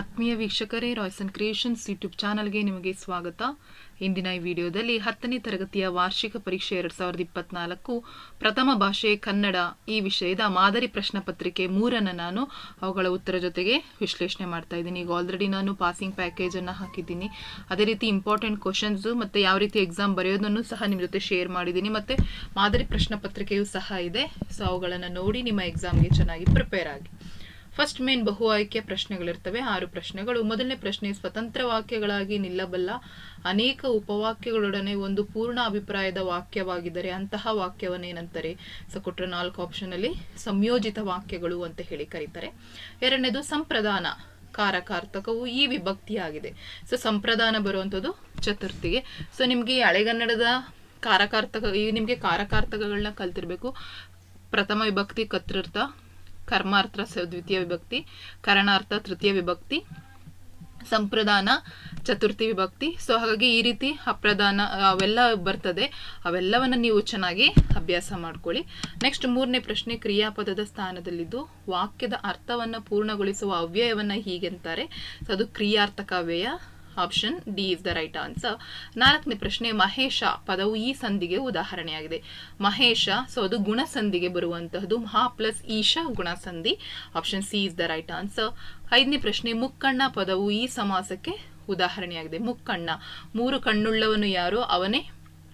ಆತ್ಮೀಯ ವೀಕ್ಷಕರೇ Royson creations YouTube ಚಾನಲ್ಗೆ ನಿಮಗೆ ಸ್ವಾಗತ. ಇಂದಿನ ಈ ವಿಡಿಯೋದಲ್ಲಿ ಹತ್ತನೇ ತರಗತಿಯ ವಾರ್ಷಿಕ ಪರೀಕ್ಷೆ ಎರಡ್ ಸಾವಿರದ ಇಪ್ಪತ್ನಾಲ್ಕು ಪ್ರಥಮ ಭಾಷೆ ಕನ್ನಡ ಈ ವಿಷಯದ ಮಾದರಿ ಪ್ರಶ್ನೆ ಪತ್ರಿಕೆ ಮೂರನ್ನು ನಾನು ಅವುಗಳ ಉತ್ತರ ಜೊತೆಗೆ ವಿಶ್ಲೇಷಣೆ ಮಾಡ್ತಾ ಇದ್ದೀನಿ. ಈಗ ಆಲ್ರೆಡಿ ನಾನು ಪಾಸಿಂಗ್ ಪ್ಯಾಕೇಜನ್ನು ಹಾಕಿದ್ದೀನಿ. ಅದೇ ರೀತಿ ಇಂಪಾರ್ಟೆಂಟ್ ಕ್ವಶನ್ಸು ಮತ್ತು ಯಾವ ರೀತಿ ಎಕ್ಸಾಮ್ ಬರೆಯೋದನ್ನು ಸಹ ನಿಮ್ಮ ಜೊತೆ ಶೇರ್ ಮಾಡಿದ್ದೀನಿ. ಮತ್ತು ಮಾದರಿ ಪ್ರಶ್ನೆ ಪತ್ರಿಕೆಯೂ ಸಹ ಇದೆ. ಸೊ ಅವುಗಳನ್ನು ನೋಡಿ ನಿಮ್ಮ ಎಕ್ಸಾಮ್ಗೆ ಚೆನ್ನಾಗಿ ಪ್ರಿಪೇರ್ ಆಗಿ. ಫಸ್ಟ್ ಮೇನ್ ಬಹು ಆಯ್ಕೆ ಪ್ರಶ್ನೆಗಳಿರ್ತವೆ. ಆರು ಪ್ರಶ್ನೆಗಳು. ಮೊದಲನೇ ಪ್ರಶ್ನೆ ಸ್ವತಂತ್ರ ವಾಕ್ಯಗಳಾಗಿ ನಿಲ್ಲಬಲ್ಲ ಅನೇಕ ಉಪವಾಕ್ಯಗಳೊಡನೆ ಒಂದು ಪೂರ್ಣ ಅಭಿಪ್ರಾಯದ ವಾಕ್ಯವಾಗಿದ್ದರೆ ಅಂತಹ ವಾಕ್ಯವನ್ನೇನಂತಾರೆ? ಸೊ ಕೊಟ್ಟರೆ ನಾಲ್ಕು ಆಪ್ಷನ್ ಅಲ್ಲಿ ಸಂಯೋಜಿತ ವಾಕ್ಯಗಳು ಅಂತ ಹೇಳಿ ಕರೀತಾರೆ. ಎರಡನೇದು ಸಂಪ್ರದಾನ. ಕಾರಕಾರ್ಥಕವು ಈ ವಿಭಕ್ತಿಯಾಗಿದೆ. ಸೊ ಸಂಪ್ರದಾನ ಬರುವಂಥದ್ದು ಚತುರ್ಥಿಗೆ. ಸೊ ನಿಮಗೆ ಹಳೆಗನ್ನಡದ ಕಾರಕಾರ್ಥಕ, ಈ ನಿಮಗೆ ಕಾರಕಾರ್ಥಕಗಳನ್ನ ಕಲ್ತಿರ್ಬೇಕು. ಪ್ರಥಮ ವಿಭಕ್ತಿ ಕರ್ತೃರ್ಥ ಕರ್ಮಾರ್ಥ ದ್ವಿತೀಯ ವಿಭಕ್ತಿ, ಕರಣಾರ್ಥ ತೃತೀಯ ವಿಭಕ್ತಿ, ಸಂಪ್ರದಾನ ಚತುರ್ಥಿ ವಿಭಕ್ತಿ. ಸೊ ಹಾಗಾಗಿ ಈ ರೀತಿ ಅಪ್ರದಾನ, ಅವೆಲ್ಲ ಬರ್ತದೆ. ಅವೆಲ್ಲವನ್ನು ನೀವು ಚೆನ್ನಾಗಿ ಅಭ್ಯಾಸ ಮಾಡ್ಕೊಳ್ಳಿ. ನೆಕ್ಸ್ಟ್ ಮೂರನೇ ಪ್ರಶ್ನೆ ಕ್ರಿಯಾಪದದ ಸ್ಥಾನದಲ್ಲಿದ್ದು, ವಾಕ್ಯದ ಅರ್ಥವನ್ನು ಪೂರ್ಣಗೊಳಿಸುವ ಅವ್ಯಯವನ್ನು ಹೀಗೆಂತಾರೆ. ಸೊ ಅದು ಕ್ರಿಯಾರ್ಥಕ ಅವ್ಯಯ. Option D is the right answer ನಾಲ್ಕನೇ ಪ್ರಶ್ನೆ, ಮಹೇಶ ಪದವು ಈ ಸಂಧಿಗೆ ಉದಾಹರಣೆಯಾಗಿದೆ. ಮಹೇಶ ಸೊ ಅದು ಗುಣಸಂಧಿಗೆ ಬರುವಂತಹದ್ದು, ಮಹಾ ಪ್ಲಸ್ ಈಶ ಗುಣಸಂಧಿ. Option C is the right answer ಐದನೇ ಪ್ರಶ್ನೆ, ಮುಕ್ಕಣ್ಣ ಪದವು ಈ ಸಮಾಸಕ್ಕೆ ಉದಾಹರಣೆಯಾಗಿದೆ. ಮುಕ್ಕಣ್ಣ, ಮೂರು ಕಣ್ಣುಳ್ಳವನು ಯಾರು? ಅವನೇ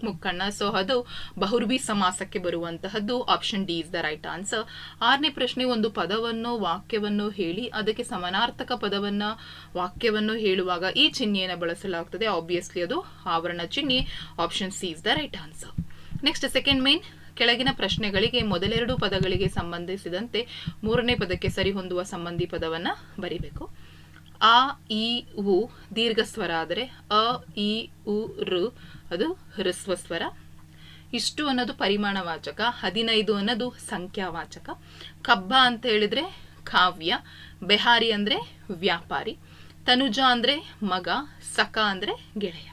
ಮುಕ್ಕಣ್ಣ ಸೊ ಅದು ಬಹುರ್ಬಿ ಸಮಾಸಕ್ಕೆ ಬರುವಂತಹದ್ದು option D is the right answer ಆರನೇ ಪ್ರಶ್ನೆ, ಒಂದು ಪದವನ್ನು, ವಾಕ್ಯವನ್ನು ಹೇಳಿ, ಅದಕ್ಕೆ ಸಮಾನಾರ್ಥಕ ಪದವನ್ನ, ವಾಕ್ಯವನ್ನು ಹೇಳುವಾಗ ಈ ಚಿಹ್ನೆಯನ್ನು ಬಳಸಲಾಗುತ್ತದೆ ಆಬ್ವಿಯಸ್ಲಿ ಅದು ಆವರಣ ಚಿಹ್ನೆ. Option C is the right answer next second main ಕೆಳಗಿನ ಪ್ರಶ್ನೆಗಳಿಗೆ ಮೊದಲೆರಡು ಪದಗಳಿಗೆ ಸಂಬಂಧಿಸಿದಂತೆ ಮೂರನೇ ಪದಕ್ಕೆ ಸರಿಹೊಂದುವ ಸಂಬಂಧಿ ಪದವನ್ನ ಬರಿಬೇಕು. ಆ ಇ ಉ ದೀರ್ಘ ಸ್ವರ ಆದರೆ ಅ, ಇ, ಉ ಋ ಅದು ಹೃಸ್ವ ಸ್ವರ ಇಷ್ಟು ಅನ್ನೋದು ಪರಿಮಾಣವಾಚಕ, ಹದಿನೈದು ಅನ್ನೋದು ಸಂಖ್ಯಾವಾಚಕ. ಕಬ್ಬ ಅಂತ ಹೇಳಿದ್ರೆ ಕಾವ್ಯ, ಬೆಹಾರಿ ಅಂದ್ರೆ ವ್ಯಾಪಾರಿ, ತನುಜ ಅಂದ್ರೆ ಮಗ, ಸಖ ಅಂದ್ರೆ ಗೆಳೆಯ.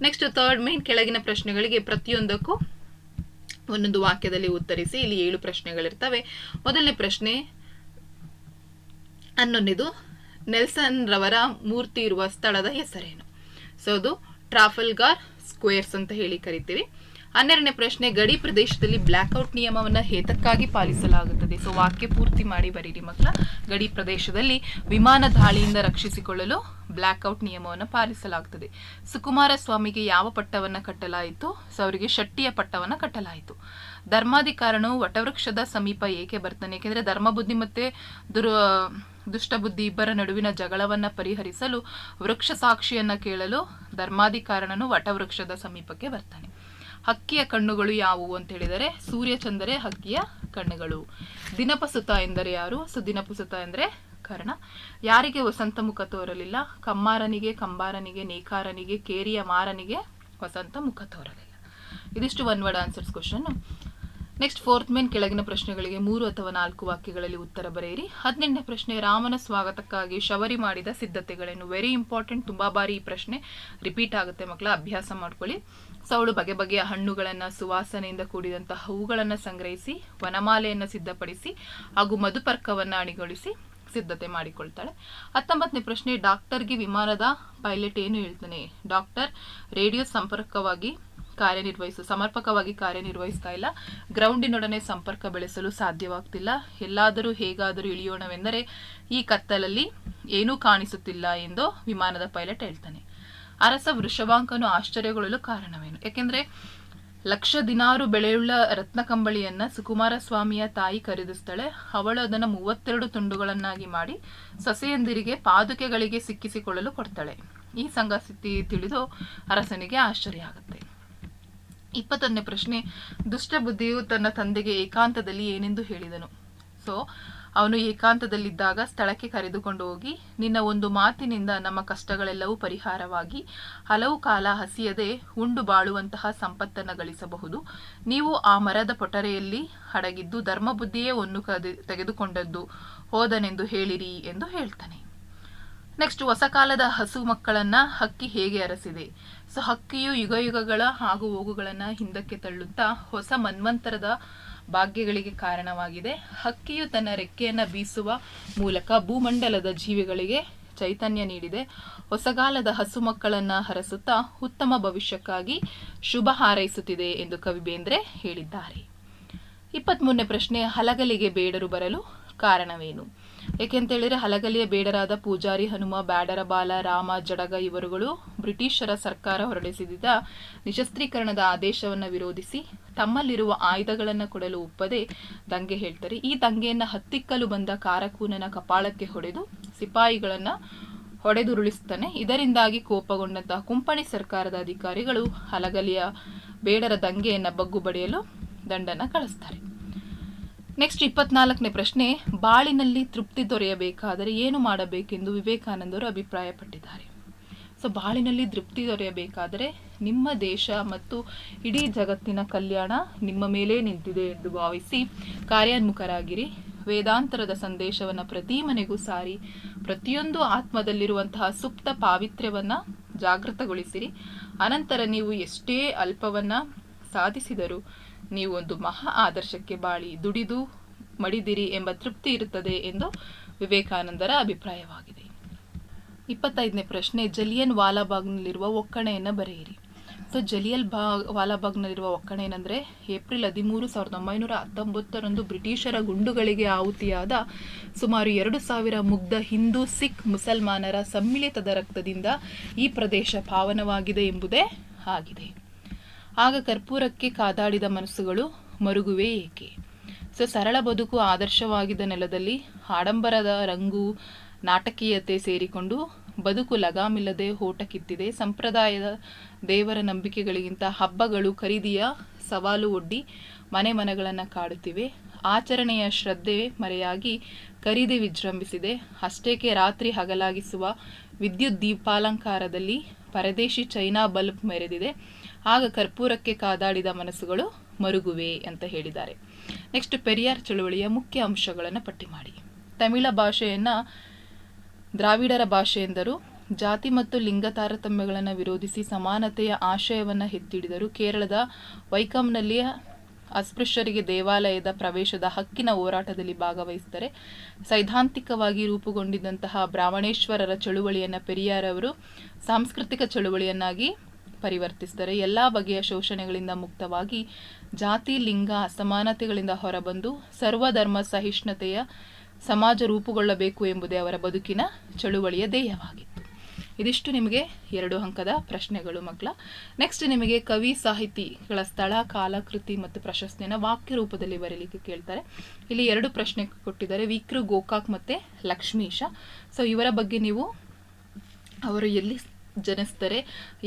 ನೆಕ್ಸ್ಟ್ ಥರ್ಡ್ ಮೇನ್ ಕೆಳಗಿನ ಪ್ರಶ್ನೆಗಳಿಗೆ ಪ್ರತಿಯೊಂದಕ್ಕೂ ಒಂದೊಂದು ವಾಕ್ಯದಲ್ಲಿ ಉತ್ತರಿಸಿ ಇಲ್ಲಿ ಏಳು ಪ್ರಶ್ನೆಗಳಿರ್ತವೆ. ಮೊದಲನೇ ಪ್ರಶ್ನೆ ಹನ್ನೊಂದಿದು ನೆಲ್ಸನ್ ರವರ ಮೂರ್ತಿ ಇರುವ ಸ್ಥಳದ ಹೆಸರೇನು? ಸೊ ಅದು ಟ್ರಾಫಲ್ಗಾರ್ ಸ್ಕ್ವೇರ್ಸ್ ಅಂತ ಹೇಳಿ ಕರಿತೀವಿ. ಹನ್ನೆರಡನೇ ಪ್ರಶ್ನೆ, ಗಡಿ ಪ್ರದೇಶದಲ್ಲಿ ಬ್ಲ್ಯಾಕ್ಔಟ್ ನಿಯಮವನ್ನು ಹೇತಕ್ಕಾಗಿ ಪಾಲಿಸಲಾಗುತ್ತದೆ. ಸೊ ವಾಕ್ಯ ಪೂರ್ತಿ ಮಾಡಿ ಬರೀರಿ ಮಕ್ಕಳ. ಗಡಿ ಪ್ರದೇಶದಲ್ಲಿ ವಿಮಾನ ದಾಳಿಯಿಂದ ರಕ್ಷಿಸಿಕೊಳ್ಳಲು ಬ್ಲ್ಯಾಕ್ಔಟ್ ನಿಯಮವನ್ನು ಪಾಲಿಸಲಾಗುತ್ತದೆ. ಸುಕುಮಾರ ಸ್ವಾಮಿಗೆ ಯಾವ ಪಟ್ಟವನ್ನು ಕಟ್ಟಲಾಯಿತು? ಸೊ ಅವರಿಗೆ ಶಟ್ಟಿಯ ಪಟ್ಟವನ್ನು ಕಟ್ಟಲಾಯಿತು. ಧರ್ಮಾಧಿಕಾರನು ವಟವೃಕ್ಷದ ಸಮೀಪ ಏಕೆ ಬರ್ತಾನೆ? ಏಕೆಂದರೆ ಧರ್ಮ ಬುದ್ಧಿ ಮತ್ತು ದುರ್ ದುಷ್ಟಬುದ್ಧಿ ಇಬ್ಬರ ನಡುವಿನ ಜಗಳವನ್ನ ಪರಿಹರಿಸಲು ವೃಕ್ಷ ಸಾಕ್ಷಿಯನ್ನ ಕೇಳಲು ಧರ್ಮಾಧಿಕಾರಣನು ವಟವೃಕ್ಷದ ಸಮೀಪಕ್ಕೆ ಬರ್ತಾನೆ. ಹಕ್ಕಿಯ ಕಣ್ಣುಗಳು ಯಾವುವು ಅಂತ ಹೇಳಿದರೆ ಸೂರ್ಯಚಂದರೆ ಹಕ್ಕಿಯ ಕಣ್ಣುಗಳು. ದಿನಪಸುತ ಎಂದರೆ ಯಾರು? ಸೊ ದಿನಪಸುತ ಎಂದರೆ ಕರ್ಣ. ಯಾರಿಗೆ ವಸಂತ ಮುಖ ತೋರಲಿಲ್ಲ? ಕಮ್ಮಾರನಿಗೆ, ಕಂಬಾರನಿಗೆ, ನೇಕಾರನಿಗೆ, ಕೇರಿಯ ಮಾರನಿಗೆ ವಸಂತ ಮುಖ ತೋರಲಿಲ್ಲ. ಇದಿಷ್ಟು one word answers question next fourth main ಕೆಳಗಿನ ಪ್ರಶ್ನೆಗಳಿಗೆ ಮೂರು ಅಥವಾ ನಾಲ್ಕು ವಾಕ್ಯಗಳಲ್ಲಿ ಉತ್ತರ ಬರೆಯಿರಿ. ಹದಿನೆಂಟನೇ ಪ್ರಶ್ನೆ, ರಾಮನ ಸ್ವಾಗತಕ್ಕಾಗಿ ಶಬರಿ ಮಾಡಿದ ಸಿದ್ಧತೆಗಳೇನು ವೆರಿ ಇಂಪಾರ್ಟೆಂಟ್ ತುಂಬಾ ಬಾರಿ ಈ ಪ್ರಶ್ನೆ. ರಿಪೀಟ್ ಆಗುತ್ತೆ ಮಕ್ಕಳ, ಅಭ್ಯಾಸ ಮಾಡ್ಕೊಳ್ಳಿ. ಸೊ ಅವಳು ಬಗೆ ಬಗೆಯ ಹಣ್ಣುಗಳನ್ನು ಸುವಾಸನೆಯಿಂದ ಕೂಡಿದಂತಹ ಹೂಗಳನ್ನು ಸಂಗ್ರಹಿಸಿ, ವನಮಾಲೆಯನ್ನು ಸಿದ್ಧಪಡಿಸಿ, ಹಾಗೂ ಮಧುಪರ್ಕವನ್ನು ಅಣಿಗೊಳಿಸಿ ಸಿದ್ಧತೆ ಮಾಡಿಕೊಳ್ತಾಳೆ. ಹತ್ತೊಂಬತ್ತನೇ ಪ್ರಶ್ನೆ ಡಾಕ್ಟರ್ಗೆ ವಿಮಾನದ ಪೈಲಟ್ ಏನು ಹೇಳ್ತಾನೆ? ಡಾಕ್ಟರ್ ರೇಡಿಯೋ ಸಂಪರ್ಕವಾಗಿ ಕಾರ್ಯನಿರ್ವಹಿಸು, ಸಮರ್ಪಕವಾಗಿ ಕಾರ್ಯನಿರ್ವಹಿಸ್ತಾ ಇಲ್ಲ. ಗ್ರೌಂಡಿನೊಡನೆ ಸಂಪರ್ಕ ಬೆಳೆಸಲು ಸಾಧ್ಯವಾಗ್ತಿಲ್ಲ. ಎಲ್ಲಾದರೂ ಹೇಗಾದರೂ ಇಳಿಯೋಣವೆಂದರೆ ಈ ಕತ್ತಲಲ್ಲಿ ಏನೂ ಕಾಣಿಸುತ್ತಿಲ್ಲ ಎಂದು ವಿಮಾನದ ಪೈಲಟ್ ಹೇಳ್ತಾನೆ. ಅರಸ ವೃಷಭಾಂಕನು ಆಶ್ಚರ್ಯಗೊಳ್ಳಲು ಕಾರಣವೇನು? ಯಾಕೆಂದ್ರೆ ಲಕ್ಷ ದಿನಾರು ಬೆಳೆಯುಳ್ಳ ರತ್ನಕಂಬಳಿಯನ್ನ ಸುಕುಮಾರ ಸ್ವಾಮಿಯ ತಾಯಿ ಖರೀದಿಸ್ತಾಳೆ ಅವಳು ಅದನ್ನು ಮೂವತ್ತೆರಡು ತುಂಡುಗಳನ್ನಾಗಿ ಮಾಡಿ ಸೊಸೆಯಂದಿರಿಗೆ ಪಾದುಕೆಗಳಿಗೆ ಸಿಕ್ಕಿಸಿಕೊಳ್ಳಲು ಕೊಡ್ತಾಳೆ. ಈ ಸಂಗತಿ ತಿಳಿದು ಅರಸನಿಗೆ ಆಶ್ಚರ್ಯ ಆಗುತ್ತೆ. ಇಪ್ಪತ್ತೊಂದನೇ ಪ್ರಶ್ನೆ ದುಷ್ಟಬುದ್ಧಿಯು ತನ್ನ ತಂದೆಗೆ ಏಕಾಂತದಲ್ಲಿ ಏನೆಂದು ಹೇಳಿದನು. ಸೊ ಅವನು ಏಕಾಂತದಲ್ಲಿದ್ದಾಗ ಸ್ಥಳಕ್ಕೆ ಕರೆದುಕೊಂಡು ಹೋಗಿ, ನಿನ್ನ ಒಂದು ಮಾತಿನಿಂದ ನಮ್ಮ ಕಷ್ಟಗಳೆಲ್ಲವೂ ಪರಿಹಾರವಾಗಿ, ಹಲವು ಕಾಲ ಹಸಿಯದೆ ಉಂಡು ಬಾಳುವಂತಹ ಸಂಪತ್ತನ್ನು ಗಳಿಸಬಹುದು. ನೀವು ಆ ಮರದ ಪೊಟರೆಯಲ್ಲಿ ಅಡಗಿದ್ದು ಧರ್ಮಬುದ್ಧಿಯೇ ಒಂದು ಕದೆ, ತೆಗೆದುಕೊಂಡದ್ದು ಹೋದನೆಂದು ಹೇಳಿರಿ ಎಂದು ಹೇಳ್ತಾನೆ. ನೆಕ್ಸ್ಟ್ ಹೊಸ ಕಾಲದ ಹಸು ಮಕ್ಕಳನ್ನ ಹಕ್ಕಿ ಹೇಗೆ ಅರಸಿದೆ? ಸೊ, ಹಕ್ಕಿಯು ಯುಗ ಯುಗಗಳ ಹಾಗೂ ಹೋಗುಗಳನ್ನ ಹಿಂದಕ್ಕೆ ತಳ್ಳುತ್ತಾ ಹೊಸ ಮನ್ವಂತರದ ಭಾಗ್ಯಗಳಿಗೆ ಕಾರಣವಾಗಿದೆ. ಹಕ್ಕಿಯು ತನ್ನ ರೆಕ್ಕೆಯನ್ನ ಬೀಸುವ ಮೂಲಕ ಭೂಮಂಡಲದ ಜೀವಿಗಳಿಗೆ ಚೈತನ್ಯ ನೀಡಿದೆ. ಹೊಸಗಾಲದ ಹಸು ಮಕ್ಕಳನ್ನ ಹರಸುತ್ತಾ ಉತ್ತಮ ಭವಿಷ್ಯಕ್ಕಾಗಿ ಶುಭ ಹಾರೈಸುತ್ತಿದೆ ಎಂದು ಕವಿ ಬೇಂದ್ರೆ ಹೇಳಿದ್ದಾರೆ. ಇಪ್ಪತ್ಮೂರನೇ ಪ್ರಶ್ನೆ, ಹಲಗಲಿಗೆ ಬೇಡರು ಬರಲು ಕಾರಣವೇನು? ಏಕೆಂತೇಳಿದ್ರೆ ಹಲಗಲಿಯ ಬೇಡರಾದ ಪೂಜಾರಿ ಹನುಮ, ಬ್ಯಾಡರ ಬಾಲ, ರಾಮ, ಜಡಗ ಇವರುಗಳು ಬ್ರಿಟಿಷರ ಸರ್ಕಾರ ಹೊರಡಿಸಿದ ನಿಶಸ್ತ್ರೀಕರಣದ ಆದೇಶವನ್ನು ವಿರೋಧಿಸಿ ತಮ್ಮಲ್ಲಿರುವ ಆಯುಧಗಳನ್ನು ಕೊಡಲು ಒಪ್ಪದೆ ದಂಗೆ ಹೇಳ್ತಾರೆ. ಈ ದಂಗೆಯನ್ನು ಹತ್ತಿಕ್ಕಲು ಬಂದ ಕಾರಕೂನನ ಕಪಾಳಕ್ಕೆ ಹೊಡೆದು ಸಿಪಾಯಿಗಳನ್ನ ಹೊಡೆದುರುಳಿಸುತ್ತಾನೆ ಇದರಿಂದಾಗಿ ಕೋಪಗೊಂಡಂತಹ ಕುಂಪಣಿ ಸರ್ಕಾರದ ಅಧಿಕಾರಿಗಳು ಹಲಗಲಿಯ ಬೇಡರ ದಂಗೆಯನ್ನ ಬಗ್ಗು ಬಡಿಯಲು ದಂಡನ ಕಳಿಸ್ತಾರೆ. ನೆಕ್ಸ್ಟ್ ಇಪ್ಪತ್ನಾಲ್ಕನೇ ಪ್ರಶ್ನೆ, ಬಾಳಿನಲ್ಲಿ ತೃಪ್ತಿ ದೊರೆಯಬೇಕಾದರೆ ಏನು ಮಾಡಬೇಕೆಂದು ವಿವೇಕಾನಂದರು ಅಭಿಪ್ರಾಯಪಟ್ಟಿದ್ದಾರೆ. ಸೊ ಬಾಳಿನಲ್ಲಿ ತೃಪ್ತಿ ದೊರೆಯಬೇಕಾದರೆ ನಿಮ್ಮ ದೇಶ ಮತ್ತು ಇಡೀ ಜಗತ್ತಿನ ಕಲ್ಯಾಣ ನಿಮ್ಮ ಮೇಲೆ ನಿಂತಿದೆ ಎಂದು ಭಾವಿಸಿ ಕಾರ್ಯೋನ್ಮುಖರಾಗಿರಿ. ವೇದಾಂತರದ ಸಂದೇಶವನ್ನು ಪ್ರತಿ ಮನೆಗೂ ಸಾರಿ. ಪ್ರತಿಯೊಂದು ಆತ್ಮದಲ್ಲಿರುವಂತಹ ಸುಪ್ತ ಪಾವಿತ್ರ್ಯವನ್ನ ಜಾಗೃತಗೊಳಿಸಿರಿ. ಅನಂತರ ನೀವು ಎಷ್ಟೇ ಅಲ್ಪವನ್ನ ಸಾಧಿಸಿದರೂ ನೀವು ಒಂದು ಮಹಾ ಆದರ್ಶಕ್ಕೆ ಬಾಳಿ ದುಡಿದು ಮಡಿದಿರಿ ಎಂಬ ತೃಪ್ತಿ ಇರುತ್ತದೆ ಎಂದು ವಿವೇಕಾನಂದರ ಅಭಿಪ್ರಾಯವಾಗಿದೆ. ಇಪ್ಪತ್ತೈದನೇ ಪ್ರಶ್ನೆ, ಜಲಿಯನ್ ವಾಲಾಬಾಗ್ನಲ್ಲಿರುವ ಒಕ್ಕಣೆಯನ್ನು ಬರೆಯಿರಿ. ಸೊ ಜಲಿಯಲ್ ಬಾ, ವಾಲಾಬಾಗ್ನಲ್ಲಿರುವ ಒಕ್ಕಣೆ ಏನಂದರೆ ಏಪ್ರಿಲ್ ಹದಿಮೂರು ಸಾವಿರದ ಒಂಬೈನೂರ ಹತ್ತೊಂಬತ್ತರಂದು ಬ್ರಿಟಿಷರ ಗುಂಡುಗಳಿಗೆ ಆಹುತಿಯಾದ ಸುಮಾರು ಎರಡು ಸಾವಿರ ಮುಗ್ಧ ಹಿಂದೂ, ಸಿಖ್, ಮುಸಲ್ಮಾನರ ಸಮ್ಮಿಳಿತದ ರಕ್ತದಿಂದ ಈ ಪ್ರದೇಶ ಪಾವನವಾಗಿದೆ ಎಂಬುದೇ ಆಗಿದೆ. ಆಗ ಕರ್ಪೂರಕ್ಕೆ ಕಾದಾಡಿದ ಮನಸ್ಸುಗಳು ಮರುಗುವೆ ಏಕೆ? ಸೊ ಸರಳ ಬದುಕು ಆದರ್ಶವಾಗಿದ್ದ ನೆಲದಲ್ಲಿ ಆಡಂಬರದ ರಂಗು ನಾಟಕೀಯತೆ ಸೇರಿಕೊಂಡು ಬದುಕು ಲಗಾಮಿಲ್ಲದೆ ಓಟ ಕಿತ್ತಿದೆ ಸಂಪ್ರದಾಯದ ದೇವರ ನಂಬಿಕೆಗಳಿಗಿಂತ ಹಬ್ಬಗಳು ಖರೀದಿಯ ಸವಾಲು ಒಡ್ಡಿ ಮನೆ ಮನಗಳನ್ನು ಕಾಡುತ್ತಿವೆ. ಆಚರಣೆಯ ಶ್ರದ್ಧೆ ಮರೆಯಾಗಿ ಖರೀದಿ ವಿಜೃಂಭಿಸಿದೆ. ಅಷ್ಟೇಕೆ ರಾತ್ರಿ ಹಗಲಾಗಿಸುವ ವಿದ್ಯುತ್ ದೀಪಾಲಂಕಾರದಲ್ಲಿ ಪರದೇಶಿ ಚೈನಾ ಬಲ್ಬ್ ಮೆರೆದಿದೆ. ಆಗ ಕರ್ಪೂರಕ್ಕೆ ಕಾದಾಡಿದ ಮನಸ್ಸುಗಳು ಮರುಗುವೆ ಅಂತ ಹೇಳಿದ್ದಾರೆ. ನೆಕ್ಸ್ಟ್ ಪೆರಿಯಾರ್ ಚಳುವಳಿಯ ಮುಖ್ಯ ಅಂಶಗಳನ್ನು ಪಟ್ಟಿ ಮಾಡಿ. ತಮಿಳ ಭಾಷೆಯನ್ನು ದ್ರಾವಿಡರ ಭಾಷೆ ಎಂದರು. ಜಾತಿ ಮತ್ತು ಲಿಂಗ ತಾರತಮ್ಯಗಳನ್ನು ವಿರೋಧಿಸಿ ಸಮಾನತೆಯ ಆಶಯವನ್ನು ಎತ್ತಿಡಿದರು. ಕೇರಳದ ವೈಕಂನಲ್ಲಿ ಅಸ್ಪೃಶ್ಯರಿಗೆ ದೇವಾಲಯದ ಪ್ರವೇಶದ ಹಕ್ಕಿನ ಹೋರಾಟದಲ್ಲಿ ಭಾಗವಹಿಸಿದರೆ ಸೈದ್ಧಾಂತಿಕವಾಗಿ ರೂಪುಗೊಂಡಿದ್ದಂತಹ ಬ್ರಾಹ್ಮಣೇಶ್ವರರ ಚಳುವಳಿಯನ್ನು ಪೆರಿಯಾರವರು ಸಾಂಸ್ಕೃತಿಕ ಚಳುವಳಿಯನ್ನಾಗಿ ಪರಿವರ್ತಿಸಿದರೆ ಎಲ್ಲ ಬಗೆಯ ಶೋಷಣೆಗಳಿಂದ ಮುಕ್ತವಾಗಿ ಜಾತಿ, ಲಿಂಗ, ಅಸಮಾನತೆಗಳಿಂದ ಹೊರಬಂದು ಸರ್ವಧರ್ಮ ಸಹಿಷ್ಣುತೆಯ ಸಮಾಜ ರೂಪುಗೊಳ್ಳಬೇಕು ಎಂಬುದೇ ಅವರ ಬದುಕಿನ ಚಳುವಳಿಯ ಧ್ಯೇಯವಾಗಿತ್ತು. ಇದಿಷ್ಟು ನಿಮಗೆ ಎರಡು ಅಂಕದ ಪ್ರಶ್ನೆಗಳು ಮಕ್ಕಳ. ನೆಕ್ಸ್ಟ್ ನಿಮಗೆ ಕವಿ ಸಾಹಿತಿಗಳ ಸ್ಥಳ ಕಾಲ ಕೃತಿ ಮತ್ತು ಪ್ರಶಸ್ತಿಯನ್ನು ವಾಕ್ಯ ರೂಪದಲ್ಲಿ ಬರೀಲಿಕ್ಕೆ ಕೇಳ್ತಾರೆ. ಇಲ್ಲಿ ಎರಡು ಪ್ರಶ್ನೆ ಕೊಟ್ಟಿದ್ದಾರೆ. ವಿಕ್ರು ಗೋಕಾಕ್ ಮತ್ತು ಲಕ್ಷ್ಮೀಶ. ಸೊ ಇವರ ಬಗ್ಗೆ ನೀವು ಅವರು ಎಲ್ಲಿ ಜನಿಸ್ತಾರೆ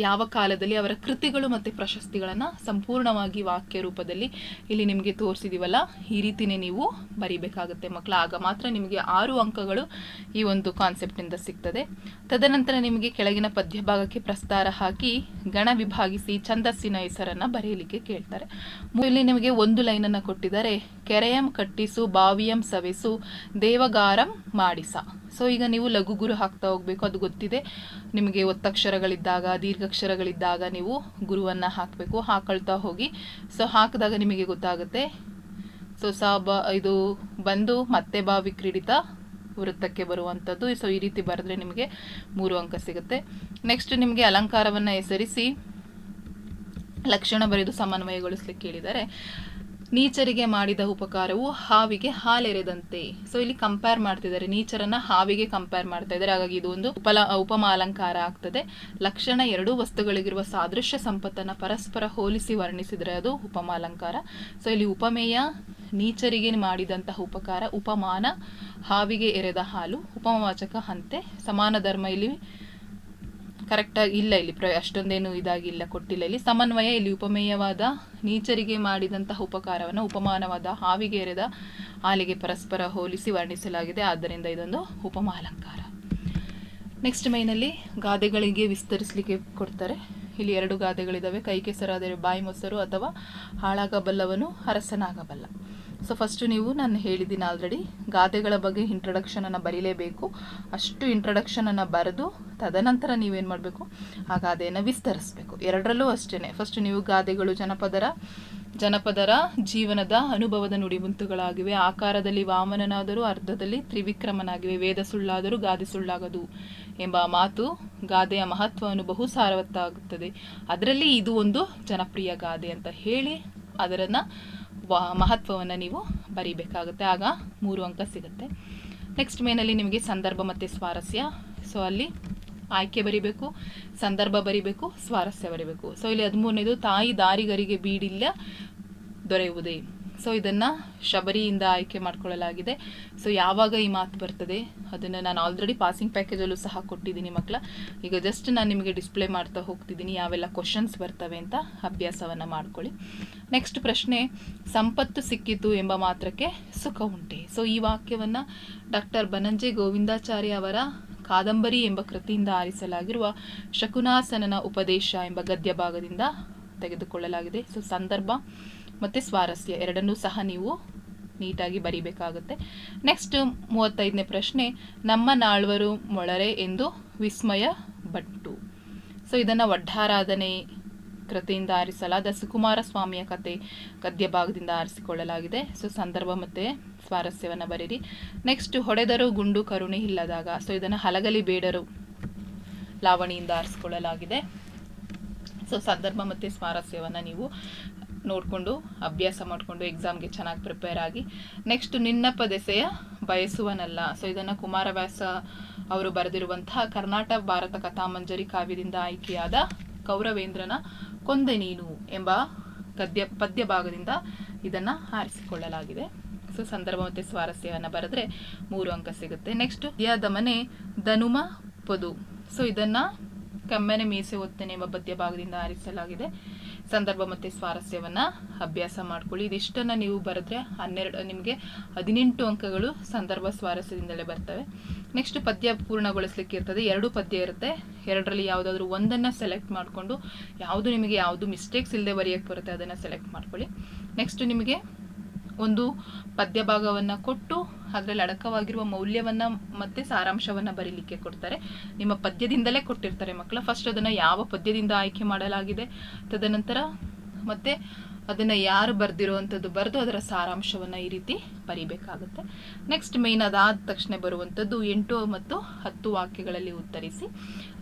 ಯಾವ ಕಾಲದಲ್ಲಿ ಅವರ ಕೃತಿಗಳು ಮತ್ತು ಪ್ರಶಸ್ತಿಗಳನ್ನು ಸಂಪೂರ್ಣವಾಗಿ ವಾಕ್ಯ ರೂಪದಲ್ಲಿ ಇಲ್ಲಿ ನಿಮಗೆ ತೋರಿಸಿದೀವಲ್ಲ, ಈ ರೀತಿನೇ ನೀವು ಬರಿಬೇಕಾಗುತ್ತೆ ಮಕ್ಕಳ ಆಗ ಮಾತ್ರ ನಿಮಗೆ ಆರು ಅಂಕಗಳು ಈ ಒಂದು ಕಾನ್ಸೆಪ್ಟಿಂದ ಸಿಗ್ತದೆ. ತದನಂತರ ನಿಮಗೆ ಕೆಳಗಿನ ಪದ್ಯಭಾಗಕ್ಕೆ ಪ್ರಸ್ತಾರ ಹಾಕಿ ಗಣ ವಿಭಾಗಿಸಿ ಛಂದಸ್ಸಿನ ಹೆಸರನ್ನು ಬರೆಯಲಿಕ್ಕೆ ಕೇಳ್ತಾರೆ. ಇಲ್ಲಿ ನಿಮಗೆ ಒಂದು ಲೈನನ್ನು ಕೊಟ್ಟಿದ್ದಾರೆ, ಕೆರೆಯಂ ಕಟ್ಟಿಸು, ಬಾವಿಯಂ ಸವೆಸು, ದೇವಗಾರಂ ಮಾಡಿಸ. ಸೊ ಈಗ ನೀವು ಲಘು ಗುರು ಹಾಕ್ತಾ ಹೋಗ್ಬೇಕು, ಅದು ಗೊತ್ತಿದೆ. ನಿಮಗೆ ಒತ್ತಕ್ಷರಗಳಿದ್ದಾಗ, ದೀರ್ಘಕ್ಷರಗಳಿದ್ದಾಗ ನೀವು ಗುರುವನ್ನು ಹಾಕಬೇಕು, ಹಾಕೊಳ್ತಾ ಹೋಗಿ. ಸೊ ಹಾಕಿದಾಗ ನಿಮಗೆ ಗೊತ್ತಾಗುತ್ತೆ. ಸೊ ಸಾ, ಬ, ಇದು ಬಂದು ಮತ್ತೆ ಬಾ ವಿಕ್ರೀಡಿತ ವೃತ್ತಕ್ಕೆ ಬರುವಂಥದ್ದು. ಸೊ ಈ ರೀತಿ ಬರೆದ್ರೆ ನಿಮಗೆ ಮೂರು ಅಂಕ ಸಿಗುತ್ತೆ. ನೆಕ್ಸ್ಟ್ ನಿಮಗೆ ಅಲಂಕಾರವನ್ನು ಹೆಸರಿಸಿ ಲಕ್ಷಣ ಬರೆದು ಸಮನ್ವಯಗೊಳಿಸ್ಲಿಕ್ಕೆ ಹೇಳಿದ್ದಾರೆ ನೀಚರಿಗೆ ಮಾಡಿದ ಉಪಕಾರವು ಹಾವಿಗೆ ಹಾಲೆರೆದಂತೆ. ಸೊ ಇಲ್ಲಿ ಕಂಪೇರ್ ಮಾಡ್ತಿದ್ದಾರೆ. ನೀಚರನ್ನ ಹಾವಿಗೆ ಕಂಪೇರ್ ಮಾಡ್ತಾ ಇದ್ದಾರೆ. ಹಾಗಾಗಿ ಇದು ಒಂದು ಉಪಲ ಉಪಮ ಅಲಂಕಾರ ಆಗ್ತದೆ. ಲಕ್ಷಣ ಎರಡೂ ವಸ್ತುಗಳಿಗಿರುವ ಸಾದೃಶ್ಯ ಸಂಪತ್ತನ್ನ ಪರಸ್ಪರ ಹೋಲಿಸಿ ವರ್ಣಿಸಿದರೆ ಅದು ಉಪಮ ಅಲಂಕಾರ ಸೊ ಇಲ್ಲಿ ಉಪಮೇಯ, ನೀಚರಿಗೆ ಮಾಡಿದಂತಹ ಉಪಕಾರ, ಉಪಮಾನ, ಹಾವಿಗೆ ಎರೆದ ಹಾಲು, ಉಪಮವಾಚಕ ಹಂತೆ, ಸಮಾನ ಧರ್ಮ ಇಲ್ಲಿ ಕರೆಕ್ಟಾಗಿ ಇಲ್ಲ ಇಲ್ಲಿ, ಪ್ರ, ಅಷ್ಟೊಂದೇನು ಇದಾಗಿಲ್ಲ ಕೊಟ್ಟಿಲ್ಲ. ಇಲ್ಲಿ ಸಮನ್ವಯ, ಇಲ್ಲಿ ಉಪಮೇಯವಾದ ನೀಚರಿಗೆ ಮಾಡಿದಂತಹ ಉಪಕಾರವನ್ನು, ಉಪಮಾನವಾದ ಹಾವಿಗೆ ಎರೆದ ಹಾಲಿಗೆ ಪರಸ್ಪರ ಹೋಲಿಸಿ ವರ್ಣಿಸಲಾಗಿದೆ. ಆದ್ದರಿಂದ ಇದೊಂದು ಉಪಮ ಅಲಂಕಾರ ನೆಕ್ಸ್ಟ್ ಮೈನಲ್ಲಿ ಗಾದೆಗಳಿಗೆ ವಿಸ್ತರಿಸಲಿಕ್ಕೆ ಕೊಡ್ತಾರೆ. ಇಲ್ಲಿ ಎರಡು ಗಾದೆಗಳಿದ್ದಾವೆ ಕೈ ಕೆಸರಾದರೆ ಬಾಯಿ ಮೊಸರು ಅಥವಾ ಹಾಳಾಗಬಲ್ಲವನು ಅರಸನಾಗಬಲ್ಲ. ಸೊ ಫಸ್ಟು ನೀವು ನಾನು ಹೇಳಿದ್ದೀನಿ ಆಲ್ರೆಡಿ ಗಾದೆಗಳ ಬಗ್ಗೆ ಇಂಟ್ರಡಕ್ಷನನ್ನು ಬರೀಲೇಬೇಕು. ಅಷ್ಟು ಇಂಟ್ರಡಕ್ಷನನ್ನು ಬರೆದು, ತದನಂತರ ನೀವೇನು ಮಾಡಬೇಕು? ಆ ಗಾದೆಯನ್ನು ವಿಸ್ತರಿಸಬೇಕು. ಎರಡರಲ್ಲೂ ಅಷ್ಟೇ ಫಸ್ಟ್ ನೀವು ಗಾದೆಗಳು ಜನಪದರ ಜನಪದರ ಜೀವನದ ಅನುಭವದ ನುಡಿಮುತ್ತುಗಳಾಗಿವೆ ಆಕಾರದಲ್ಲಿ ವಾಮನನಾದರೂ ಅರ್ಧದಲ್ಲಿ ತ್ರಿವಿಕ್ರಮನಾಗಿವೆ. ವೇದ ಸುಳ್ಳಾದರೂ ಗಾದೆ ಸುಳ್ಳಾಗದು ಎಂಬ ಮಾತು ಗಾದೆಯ ಮಹತ್ವವನ್ನು ಬಹು ಸಾರವತ್ತಾಗುತ್ತದೆ ಅದರಲ್ಲಿ ಇದು ಒಂದು ಜನಪ್ರಿಯ ಗಾದೆ ಅಂತ ಹೇಳಿ, ಅದರನ್ನು ಮಹತ್ವವನ್ನು ನೀವು ಬರೀಬೇಕಾಗುತ್ತೆ. ಆಗ ಮೂರು ಅಂಕ ಸಿಗುತ್ತೆ. ನೆಕ್ಸ್ಟ್ ಮೇನಲ್ಲಿ ನಿಮಗೆ ಸಂದರ್ಭ ಮತ್ತು ಸ್ವಾರಸ್ಯ. ಸೊ ಅಲ್ಲಿ ಆಯ್ಕೆ ಬರಿಬೇಕು, ಸಂದರ್ಭ ಬರಿಬೇಕು, ಸ್ವಾರಸ್ಯ ಬರಿಬೇಕು. ಸೊ ಇಲ್ಲಿ ಹದಿಮೂರನೇದು ತಾಯಿ ದಾರಿಗರಿಗೆ ಬೀಡಿಲ್ಲ ದೊರೆಯುವುದೇ. ಸೊ ಇದನ್ನು ಶಬರಿಯಿಂದ ಆಯ್ಕೆ ಮಾಡ್ಕೊಳ್ಳಲಾಗಿದೆ. ಸೊ ಯಾವಾಗ ಈ ಮಾತು ಬರ್ತದೆ, ಅದನ್ನು ನಾನು ಆಲ್ರೆಡಿ ಪಾಸಿಂಗ್ ಪ್ಯಾಕೇಜಲ್ಲೂ ಸಹ ಕೊಟ್ಟಿದ್ದೀನಿ ಮಕ್ಕಳ ಈಗ ಜಸ್ಟ್ ನಾನು ನಿಮಗೆ ಡಿಸ್ಪ್ಲೇ ಮಾಡ್ತಾ ಹೋಗ್ತಿದ್ದೀನಿ, ಯಾವೆಲ್ಲ ಕ್ವಶನ್ಸ್ ಬರ್ತವೆ ಅಂತ ಅಭ್ಯಾಸವನ್ನು ಮಾಡ್ಕೊಳ್ಳಿ. ನೆಕ್ಸ್ಟ್ ಪ್ರಶ್ನೆ, ಸಂಪತ್ತು ಸಿಕ್ಕಿತು ಎಂಬ ಮಾತ್ರಕ್ಕೆ ಸುಖ ಉಂಟೆ? ಸೊ ಈ ವಾಕ್ಯವನ್ನು ಡಾಕ್ಟರ್ ಬನಂಜೆ ಗೋವಿಂದಾಚಾರ್ಯ ಅವರ ಕಾದಂಬರಿ ಎಂಬ ಕೃತಿಯಿಂದ ಆರಿಸಲಾಗಿರುವ ಶಕುನಾಸನನ ಉಪದೇಶ ಎಂಬ ಗದ್ಯ ಭಾಗದಿಂದ ತೆಗೆದುಕೊಳ್ಳಲಾಗಿದೆ. ಸೊ ಸಂದರ್ಭ ಮತ್ತು ಸ್ವಾರಸ್ಯ, ಎರಡನ್ನೂ ಸಹ ನೀವು ನೀಟಾಗಿ ಬರಿಬೇಕಾಗುತ್ತೆ. ನೆಕ್ಸ್ಟ್ ಮೂವತ್ತೈದನೇ ಪ್ರಶ್ನೆ, ನಮ್ಮ ನಾಳ್ವರು ಮೊಳರೆ ಎಂದು ವಿಸ್ಮಯ ಭಟ್ಟು. ಸೊ ಇದನ್ನು ಒಡ್ಡಾರಾಧನೆ ಕೃತಿಯಿಂದ ಆರಿಸಲಾದ ಸುಕುಮಾರ ಸ್ವಾಮಿಯ ಕತೆ ಗದ್ಯ ಭಾಗದಿಂದ ಆರಿಸಿಕೊಳ್ಳಲಾಗಿದೆ. ಸೊ ಸಂದರ್ಭ ಮತ್ತು ಸ್ವಾರಸ್ಯವನ್ನು ಬರೀರಿ. ನೆಕ್ಸ್ಟ್ ಹೊಡೆದರು ಗುಂಡು ಕರುಣೆ ಇಲ್ಲದಾಗ ಸೊ ಇದನ್ನು ಹಲಗಲಿ ಬೇಡರು ಲಾವಣಿಯಿಂದ ಆರಿಸಿಕೊಳ್ಳಲಾಗಿದೆ. ಸೊ ಸಂದರ್ಭ ಮತ್ತು ಸ್ವಾರಸ್ಯವನ್ನು ನೀವು ನೋಡಿಕೊಂಡು, ಅಭ್ಯಾಸ ಮಾಡಿಕೊಂಡು ಎಕ್ಸಾಮ್ಗೆ ಚೆನ್ನಾಗಿ ಪ್ರಿಪೇರ್ ಆಗಿ ನೆಕ್ಸ್ಟ್ ನಿನ್ನಪ್ಪ ದೆಸೆಯ ಬಯಸುವನಲ್ಲ. ಸೊ ಇದನ್ನು ಕುಮಾರವ್ಯಾಸ ಅವರು ಬರೆದಿರುವಂತಹ ಕರ್ನಾಟಕ ಭಾರತ ಕಥಾಮಂಜರಿ ಕಾವ್ಯದಿಂದ ಆಯ್ಕೆಯಾದ ಕೌರವೇಂದ್ರನ ಕೊಂದೆ ನೀನು ಎಂಬ ಗದ್ಯ, ಪದ್ಯ ಭಾಗದಿಂದ ಇದನ್ನು ಆರಿಸಿಕೊಳ್ಳಲಾಗಿದೆ ಸೊ ಸಂದರ್ಭ ಮತ್ತು ಸ್ವಾರಸ್ಯವನ್ನು ಬರೆದ್ರೆ ಮೂರು ಅಂಕ ಸಿಗುತ್ತೆ. ನೆಕ್ಸ್ಟ್ ಯಾದ ಮನೆ ಧನುಮ ಪೊದು. ಸೊ ಇದನ್ನು ಕಮ್ಮನೆ ಮೀಸೆ ಒತ್ತನೆ ಎಂಬ ಪದ್ಯ ಭಾಗದಿಂದ ಆರಿಸಲಾಗಿದೆ ಸಂದರ್ಭ ಮತ್ತು ಸ್ವಾರಸ್ಯವನ್ನು ಅಭ್ಯಾಸ ಮಾಡ್ಕೊಳ್ಳಿ. ಇದಿಷ್ಟನ್ನು ನೀವು ಬರೆದ್ರೆ ಹನ್ನೆರಡು, ನಿಮಗೆ ಹದಿನೆಂಟು ಅಂಕಗಳು ಸಂದರ್ಭ ಸ್ವಾರಸ್ಯದಿಂದಲೇ ಬರ್ತವೆ. ನೆಕ್ಸ್ಟ್ ಪದ್ಯ ಪೂರ್ಣಗೊಳಿಸ್ಲಿಕ್ಕೆ ಇರ್ತದೆ. ಎರಡು ಪದ್ಯ ಇರುತ್ತೆ. ಎರಡರಲ್ಲಿ ಯಾವುದಾದ್ರೂ ಒಂದನ್ನು ಸೆಲೆಕ್ಟ್ ಮಾಡಿಕೊಂಡು ಯಾವುದು ನಿಮಗೆ ಯಾವುದು ಮಿಸ್ಟೇಕ್ಸ್ ಇಲ್ಲದೆ ಬರೆಯೋಕ್ಕೆ ಬರುತ್ತೆ, ಅದನ್ನು ಸೆಲೆಕ್ಟ್ ಮಾಡ್ಕೊಳ್ಳಿ. ನೆಕ್ಸ್ಟ್ ನಿಮಗೆ ಒಂದು ಪದ್ಯ ಭಾಗವನ್ನು ಕೊಟ್ಟು ಅದರಲ್ಲಿ ಅಡಕವಾಗಿರುವ ಮೌಲ್ಯವನ್ನು ಮತ್ತೆ ಸಾರಾಂಶವನ್ನು ಬರೀಲಿಕ್ಕೆ ಕೊಡ್ತಾರೆ. ನಿಮ್ಮ ಪದ್ಯದಿಂದಲೇ ಕೊಟ್ಟಿರ್ತಾರೆ ಮಕ್ಕಳ. ಫಸ್ಟ್ ಅದನ್ನು ಯಾವ ಪದ್ಯದಿಂದ ಆಯ್ಕೆ ಮಾಡಲಾಗಿದೆ, ತದನಂತರ ಮತ್ತೆ ಅದನ್ನು ಯಾರು ಬರೆದಿರುವಂಥದ್ದು ಬರೆದು ಅದರ ಸಾರಾಂಶವನ್ನು ಈ ರೀತಿ ಬರೀಬೇಕಾಗುತ್ತೆ. ನೆಕ್ಸ್ಟ್ ಮೇನ್ ಅದಾದ ತಕ್ಷಣ ಬರುವಂಥದ್ದು ಎಂಟು ಮತ್ತು ಹತ್ತು ವಾಕ್ಯಗಳಲ್ಲಿ ಉತ್ತರಿಸಿ.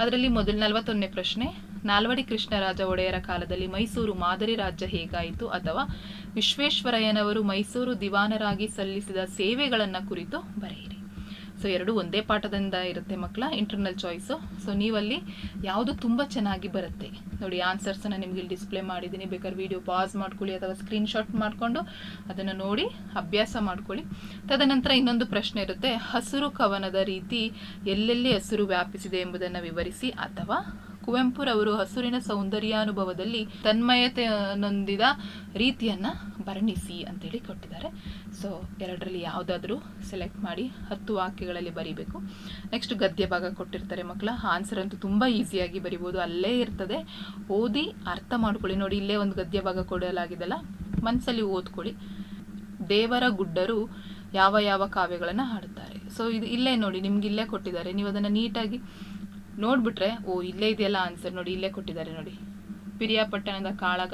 ಅದರಲ್ಲಿ ಮೊದಲು ನಲವತ್ತೊಂದನೇ ಪ್ರಶ್ನೆ ನಾಲ್ವಡಿ ಕೃಷ್ಣರಾಜ ಒಡೆಯರ ಕಾಲದಲ್ಲಿ ಮೈಸೂರು ಮಾದರಿ ರಾಜ್ಯ ಹೇಗಾಯಿತು ಅಥವಾ ವಿಶ್ವೇಶ್ವರಯ್ಯನವರು ಮೈಸೂರು ದಿವಾನರಾಗಿ ಸಲ್ಲಿಸಿದ ಸೇವೆಗಳನ್ನು ಕುರಿತು ಬರೆಯಿರಿ. ಸೊ, ಎರಡು ಒಂದೇ ಪಾಠದಿಂದ ಇರುತ್ತೆ ಮಕ್ಕಳ ಇಂಟರ್ನಲ್ ಚಾಯ್ಸು ಸೊ ನೀವಲ್ಲಿ ಯಾವುದು ತುಂಬ ಚೆನ್ನಾಗಿ ಬರುತ್ತೆ. ನೋಡಿ ಆನ್ಸರ್ಸನ್ನು ನಿಮಗೆ ಇಲ್ಲಿ ಡಿಸ್ಪ್ಲೇ ಮಾಡಿದ್ದೀನಿ. ಬೇಕಾದ್ರೆ ವಿಡಿಯೋ ಪಾಸ್ ಮಾಡ್ಕೊಳ್ಳಿ ಅಥವಾ ಸ್ಕ್ರೀನ್ಶಾಟ್ ಮಾಡಿಕೊಂಡು ಅದನ್ನು ನೋಡಿ, ಅಭ್ಯಾಸ ಮಾಡ್ಕೊಳ್ಳಿ. ತದನಂತರ ಇನ್ನೊಂದು ಪ್ರಶ್ನೆ ಇರುತ್ತೆ, ಹಸಿರು ಕವನದ ರೀತಿ ಎಲ್ಲೆಲ್ಲಿ ಹಸಿರು ವ್ಯಾಪಿಸಿದೆ ಎಂಬುದನ್ನು ವಿವರಿಸಿ ಅಥವಾ ಕುವೆಂಪುರವರು ಹಸುರಿನ ಸೌಂದರ್ಯಾನುಭವದಲ್ಲಿ ತನ್ಮಯತೆಯನ್ನೊಂದಿದ ರೀತಿಯನ್ನು ವರ್ಣಿಸಿ ಅಂತೇಳಿ ಕೊಟ್ಟಿದ್ದಾರೆ. ಸೊ ಎರಡರಲ್ಲಿ ಯಾವುದಾದ್ರೂ ಸೆಲೆಕ್ಟ್ ಮಾಡಿ ಹತ್ತು ವಾಕ್ಯಗಳಲ್ಲಿ ಬರೀಬೇಕು. ನೆಕ್ಸ್ಟ್ ಗದ್ಯ ಭಾಗ ಕೊಟ್ಟಿರ್ತಾರೆ ಮಕ್ಕಳ. ಆನ್ಸರ್ ಅಂತೂ ತುಂಬ ಈಸಿಯಾಗಿ ಬರಿಬೋದು. ಅಲ್ಲೇ ಇರ್ತದೆ. ಓದಿ ಅರ್ಥ ಮಾಡ್ಕೊಳ್ಳಿ. ನೋಡಿ, ಇಲ್ಲೇ ಒಂದು ಗದ್ಯ ಭಾಗ ಕೊಡಲಾಗಿದೆಲ್ಲ. ಮನಸ್ಸಲ್ಲಿ ಓದ್ಕೊಳ್ಳಿ. ದೇವರ ಗುಡ್ಡರು ಯಾವ ಯಾವ ಕಾವ್ಯಗಳನ್ನು ಹಾಡುತ್ತಾರೆ. ಸೊ ಇದು ಇಲ್ಲೇ ನೋಡಿ, ನಿಮ್ಗೆ ಇಲ್ಲೇ ಕೊಟ್ಟಿದ್ದಾರೆ. ನೀವು ಅದನ್ನು ನೀಟಾಗಿ ನೋಡ್ಬಿಟ್ರೆ, ಓ, ಇಲ್ಲೇ ಇದೆಯಲ್ಲ ಆನ್ಸರ್ ನೋಡಿ, ಇಲ್ಲೇ ಕೊಟ್ಟಿದ್ದಾರೆ ನೋಡಿ. ಪಿರಿಯಾಪಟ್ಟಣದ ಕಾಳಗ,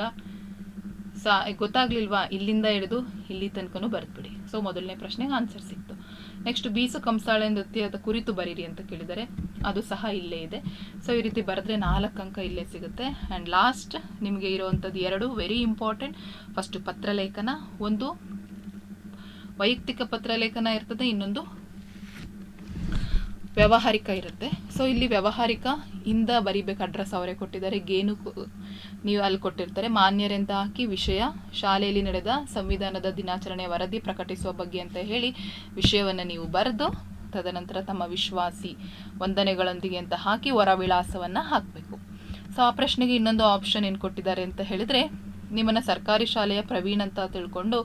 ಸ, ಗೊತ್ತಾಗ್ಲಿಲ್ವಾ, ಇಲ್ಲಿಂದ ಹಿಡಿದು ಇಲ್ಲಿ ತನಕನೂ ಬರೆದ್ಬಿಡಿ. ಸೊ ಮೊದಲನೇ ಪ್ರಶ್ನೆಗೆ ಆನ್ಸರ್ ಸಿಕ್ತು. ನೆಕ್ಸ್ಟ್ ಬೀಸು ಕಂಸಾಳೆ ನೃತ್ಯದ ಕುರಿತು ಬರೀರಿ ಅಂತ ಕೇಳಿದರೆ ಅದು ಸಹ ಇಲ್ಲೇ ಇದೆ. ಸೊ ಈ ರೀತಿ ಬರೆದ್ರೆ ನಾಲ್ಕು ಅಂಕ ಇಲ್ಲೇ ಸಿಗುತ್ತೆ. ಆ್ಯಂಡ್ ಲಾಸ್ಟ್ ನಿಮಗೆ ಇರುವಂಥದ್ದು ಎರಡು ವೆರಿ ಇಂಪಾರ್ಟೆಂಟ್ ಫಸ್ಟು ಪತ್ರಲೇಖನ. ಒಂದು ವೈಯಕ್ತಿಕ ಪತ್ರಲೇಖನ ಇರ್ತದೆ, ಇನ್ನೊಂದು ವ್ಯಾವಹಾರಿಕ ಇರುತ್ತೆ. ಸೊ ಇಲ್ಲಿ ವ್ಯಾವಹಾರಿಕ ಇಂದ ಬರಿಬೇಕು ಅಡ್ರೆಸ್ ಅವರೇ ಕೊಟ್ಟಿದ್ದಾರೆ. ಗೇನು ನೀವು ಅಲ್ಲಿ ಕೊಟ್ಟಿರ್ತಾರೆ. ಮಾನ್ಯರೆಂತ ಹಾಕಿ ವಿಷಯ, ಶಾಲೆಯಲ್ಲಿ ನಡೆದ ಸಂವಿಧಾನದ ದಿನಾಚರಣೆಯ ವರದಿ ಪ್ರಕಟಿಸುವ ಬಗ್ಗೆ ಅಂತ ಹೇಳಿ ವಿಷಯವನ್ನು ನೀವು ಬರೆದು, ತದನಂತರ ತಮ್ಮ ವಿಶ್ವಾಸಿ ವಂದನೆಗಳೊಂದಿಗೆ ಅಂತ ಹಾಕಿ ಹೊರ ವಿಳಾಸವನ್ನು ಹಾಕಬೇಕು. ಸೊ ಆ ಪ್ರಶ್ನೆಗೆ ಇನ್ನೊಂದು ಆಪ್ಷನ್ ಏನು ಕೊಟ್ಟಿದ್ದಾರೆ ಅಂತ ಹೇಳಿದರೆ, ನಿಮ್ಮನ್ನು ಸರ್ಕಾರಿ ಶಾಲೆಯ ಪ್ರವೀಣ್ ಅಂತ ತಿಳ್ಕೊಂಡು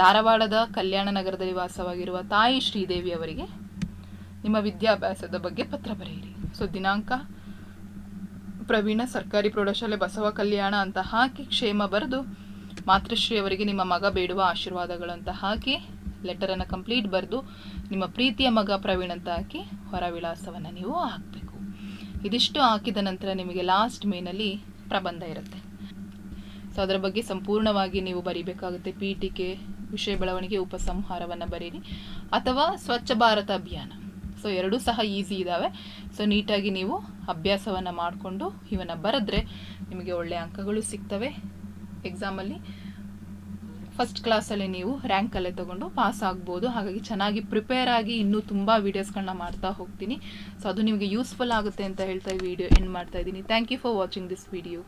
ಧಾರವಾಡದ ಕಲ್ಯಾಣ ನಗರದಲ್ಲಿ ವಾಸವಾಗಿರುವ ತಾಯಿ ಶ್ರೀದೇವಿ ಅವರಿಗೆ ನಿಮ್ಮ ವಿದ್ಯಾಭ್ಯಾಸದ ಬಗ್ಗೆ ಪತ್ರ ಬರೆಯಿರಿ. ಸೊ, ದಿನಾಂಕ, ಪ್ರವೀಣ, ಸರ್ಕಾರಿ ಪ್ರೌಢಶಾಲೆ, ಬಸವ ಕಲ್ಯಾಣ ಅಂತ ಹಾಕಿ ಕ್ಷೇಮ ಬರೆದು ಮಾತೃಶ್ರೀ ಅವರಿಗೆ ನಿಮ್ಮ ಮಗ ಬೇಡುವ ಆಶೀರ್ವಾದಗಳು ಅಂತ ಹಾಕಿ ಲೆಟರನ್ನು ಕಂಪ್ಲೀಟ್ ಬರೆದು ನಿಮ್ಮ ಪ್ರೀತಿಯ ಮಗ ಪ್ರವೀಣ್ ಅಂತ ಹಾಕಿ ಹೊರ ವಿಳಾಸವನ್ನು ನೀವು ಹಾಕಬೇಕು. ಇದಿಷ್ಟು ಹಾಕಿದ ನಂತರ ನಿಮಗೆ ಲಾಸ್ಟ್ ಮೇನಲ್ಲಿ ಪ್ರಬಂಧ ಇರುತ್ತೆ. ಸೊ, ಅದರ ಬಗ್ಗೆ ಸಂಪೂರ್ಣವಾಗಿ ನೀವು ಬರೀಬೇಕಾಗುತ್ತೆ. ಪೀಠಿಕೆ, ವಿಷಯ ಬೆಳವಣಿಗೆ, ಉಪಸಂಹಾರವನ್ನು ಬರೀರಿ. ಅಥವಾ ಸ್ವಚ್ಛ ಭಾರತ ಅಭಿಯಾನ. ಸೊ ಎರಡೂ ಸಹ ಈಸಿ ಇದ್ದಾವೆ ಸೊ ನೀಟಾಗಿ ನೀವು ಅಭ್ಯಾಸವನ್ನು ಮಾಡಿಕೊಂಡು ಇವನ್ನು ಬರೆದ್ರೆ ನಿಮಗೆ ಒಳ್ಳೆಯ ಅಂಕಗಳು ಸಿಗ್ತವೆ. ಎಕ್ಸಾಮಲ್ಲಿ ಫಸ್ಟ್ ಕ್ಲಾಸಲ್ಲಿ ನೀವು ರ್ಯಾಂಕಲ್ಲೇ ತೊಗೊಂಡು ಪಾಸ್ ಆಗ್ಬೋದು. ಹಾಗಾಗಿ ಚೆನ್ನಾಗಿ ಪ್ರಿಪೇರ್ ಆಗಿ ಇನ್ನೂ ತುಂಬ ವೀಡಿಯೋಸ್ಗಳನ್ನ ಮಾಡ್ತಾ ಹೋಗ್ತೀನಿ. ಸೊ ಅದು ನಿಮಗೆ ಯೂಸ್ಫುಲ್ ಆಗುತ್ತೆ ಅಂತ ಹೇಳ್ತಾ ಈ ವಿಡಿಯೋ ಎಂಡ್ ಮಾಡ್ತಾ ಇದ್ದೀನಿ. Thank you for watching this video